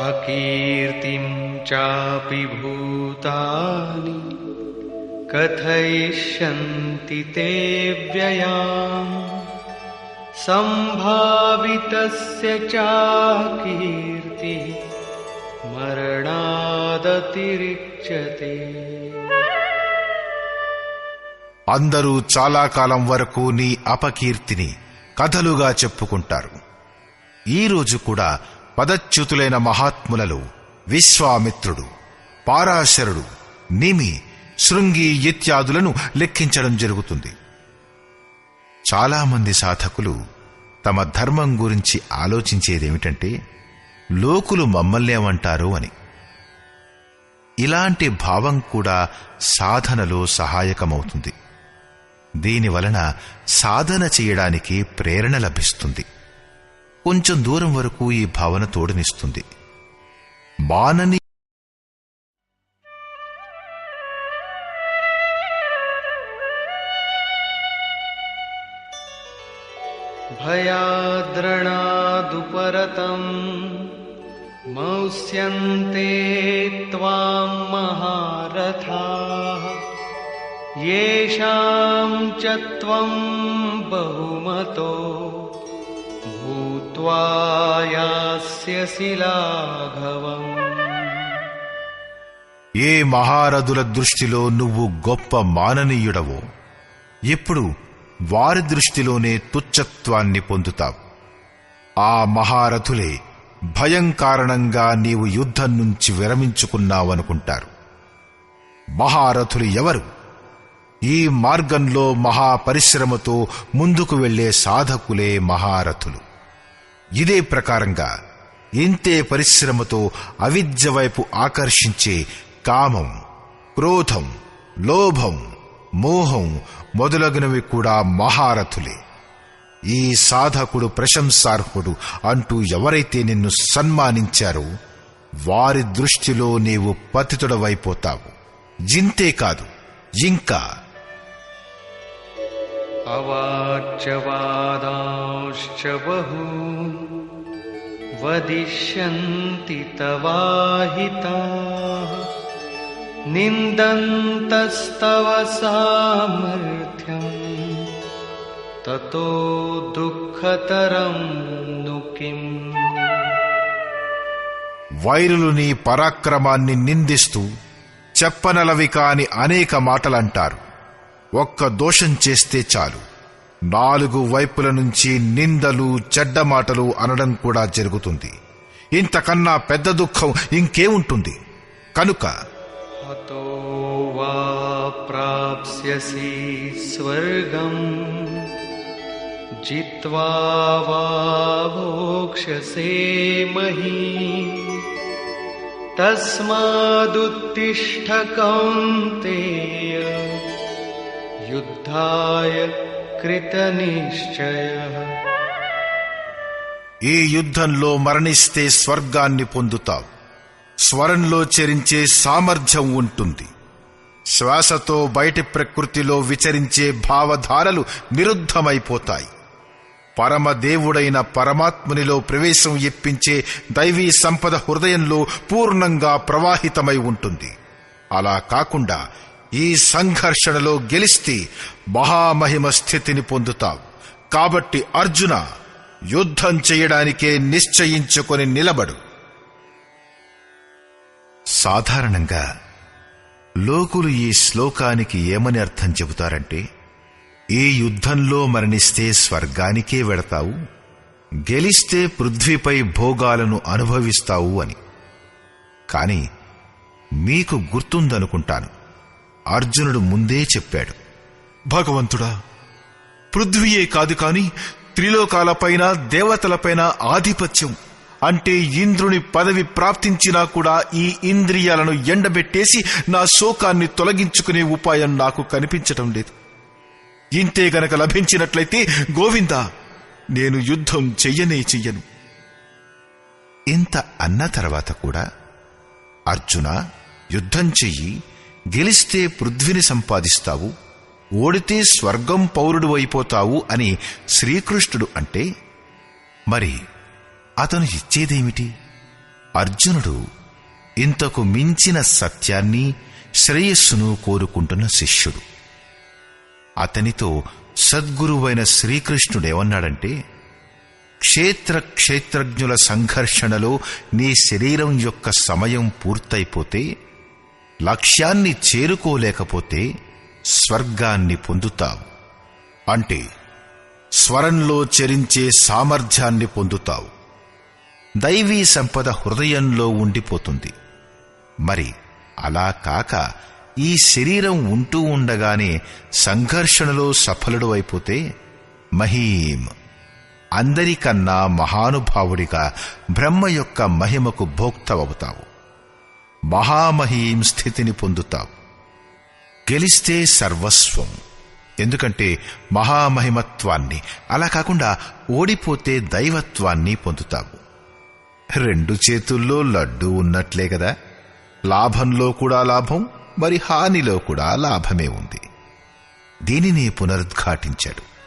अकीर्तिं चापि भूतानि कथयिष्यन्ति ते व्ययाम् सम्भावितस्य चाकीर्ति मरणादतिरिच्यते అందరూ చాలా కాలం వరకు నీ అపకీర్తిని కథలుగా చెప్పుకుంటారు ఈ రోజు కూడా పదచ్యుతులైన మహాత్ములలో విశ్వామిత్రుడు పారాశరుడు నిమి శృంగి ఇత్యాదులను లెక్కించడం జరుగుతుంది. చాలామంది సాధకులు తమ ధర్మం గురించి ఆలోచించేదేమిటంటే లోకులు మమ్మల్నేమంటారు అని. ఇలాంటి భావం కూడా సాధనలో సహాయకమవుతుంది. దీని వలన సాధన చేయడానికి ప్రేరణ లభిస్తుంది. కొంచెం దూరం వరకు ఈ భావన తోడునిస్తుంది మానని भयाद्रणादुपरतम् मौस्यन्ते त्वां महारथाः येषां च त्वं बहुमतो भूत्वा यास्यसि लाघवम् ఏ మహారథుల దృష్టిలో నువ్వు గొప్ప మాననీయుడవో ఇప్పుడు వారి దృష్టిలోనే తుచ్చత్వాన్ని పొందుతావు ఆ మహారథులే భయం కారణంగా నీవు యుద్ధం నుంచి విరమించుకున్నావనుకుంటారు మహారథులు ఎవరు ఈ మార్గంలో మహాపరిశ్రమతో ముందుకు వెళ్లే సాధకులే మహారథులు ఇదే ప్రకారంగా ఇంతే పరిశ్రమతో అవిద్య వైపు ఆకర్షించే కామం క్రోధం లోభం మోహం మొదలగునవి కూడా మహారథులే. ఈ సాధకుడు ప్రశంసార్హుడు అంటూ ఎవరైతే నిన్ను సన్మానించారో వారి దృష్టిలో నీవు పతితుడవైపోతావు. జింతే కాదు ఇంకా अवाच्यवादांश्च बहून् वदिष्यन्ति तवाहिताः निन्दन्तस्तव सामर्थ्यम् ततो दुःखतरं नु किम् వైరులు నీ పరాక్రమాన్ని నిందిస్తూ చెప్పనలవి కాని అనేక మాటలంటారు ఒక్క దోషం చేస్తే చాలు. నాలుగు వైపుల నుంచి నిందలు చెడ్డ మాటలు అనడం కూడా జరుగుతుంది. ఇంతకన్నా పెద్ద దుఃఖం ఇంకేముంటుంది? కనుక ప్రాప్స్యసి స్వర్గం. జిత్వా మహీ. తస్మాదుత్తిష్ట కౌంతేయ. యుద్ధాయ కృతనిశ్చయ ఈ యుద్ధంలో మరణిస్తే స్వర్గాన్ని పొందుతావు. స్వరంలో చెరించే సామర్థ్యం ఉంటుంది. శ్వాసతో బయటి ప్రకృతిలో విచరించే భావధారలు నిరుద్ధమైపోతాయి. పరమదేవుడైన పరమాత్మునిలో ప్రవేశం ఇప్పించే దైవీ సంపద హృదయంలో పూర్ణంగా ప్రవాహితమై ఉంటుంది. అలా కాకుండా ఈ సంఘర్షణలో గెలిస్తే మహామహిమ స్థితిని పొందుతావు. కాబట్టి అర్జున యుద్ధం చేయడానికే నిశ్చయించుకొని నిలబడు. సాధారణంగా లోకులు ఈ శ్లోకానికి ఏమని అర్థం చెబుతారంటే ఈ యుద్ధంలో మరణిస్తే స్వర్గానికే వెడతావు గెలిస్తే పృథ్వీపై భోగాలను అనుభవిస్తావు అని. కాని మీకు గుర్తుందనుకుంటాను. అర్జునుడు ముందే చెప్పాడు. భగవంతుడా పృథ్వీయే కాదు కాని త్రిలోకాలపైన దేవతలపైన ఆధిపత్యం. అంటే ఇంద్రుని పదవి ప్రాప్తించినా కూడా ఈ ఇంద్రియాలను ఎండబెట్టేసి నా శోకాన్ని తొలగించుకునే ఉపాయం నాకు కనిపించటం లేదు. ఇంతే గనక లభించినట్లయితే గోవిందా నేను యుద్ధం చెయ్యనే చెయ్యను. ఇంత అన్న తర్వాత కూడా అర్జున యుద్ధం చెయ్యి గెలిస్తే పృథ్విని సంపాదిస్తావు ఓడితే స్వర్గం పౌరుడు అయిపోతావు అని శ్రీకృష్ణుడు అంటే మరి అతను ఇచ్చేదేమిటి? అర్జునుడు ఇంతకు మించిన సత్యాన్ని శ్రేయస్సును కోరుకుంటున్న శిష్యుడు. అతనితో సద్గురువైన శ్రీకృష్ణుడేమన్నాడంటే క్షేత్ర క్షేత్రజ్ఞుల సంఘర్షణలో నీ శరీరం యొక్క సమయం పూర్తయిపోతే లక్ష్యాన్ని చేరుకోలేకపోతే స్వర్గాన్ని పొందుతావు. అంటే స్వరంలో చరించే సామర్థ్యాన్ని పొందుతావు. దైవీ సంపద హృదయంలో ఉండిపోతుంది. మరి అలా కాక ఈ శరీరం ఉంటూ ఉండగానే సంఘర్షణలో సఫలుడు అయిపోతే మహీం. అందరికన్నా మహానుభావుడిగా బ్రహ్మ యొక్క మహిమకు భోక్తవవుతావు. మహామహీం స్థితిని పొందుతావు. గెలిస్తే సర్వస్వం. ఎందుకంటే మహామహిమత్వాన్ని అలా కాకుండా ఓడిపోతే దైవత్వాన్ని పొందుతావు. రెండు చేతుల్లో లడ్డు ఉన్నట్లే కదా? లాభంలో కూడా లాభం మరి హానిలో కూడా లాభమే ఉంది. దీనిని పునరుద్ఘాటించాడు.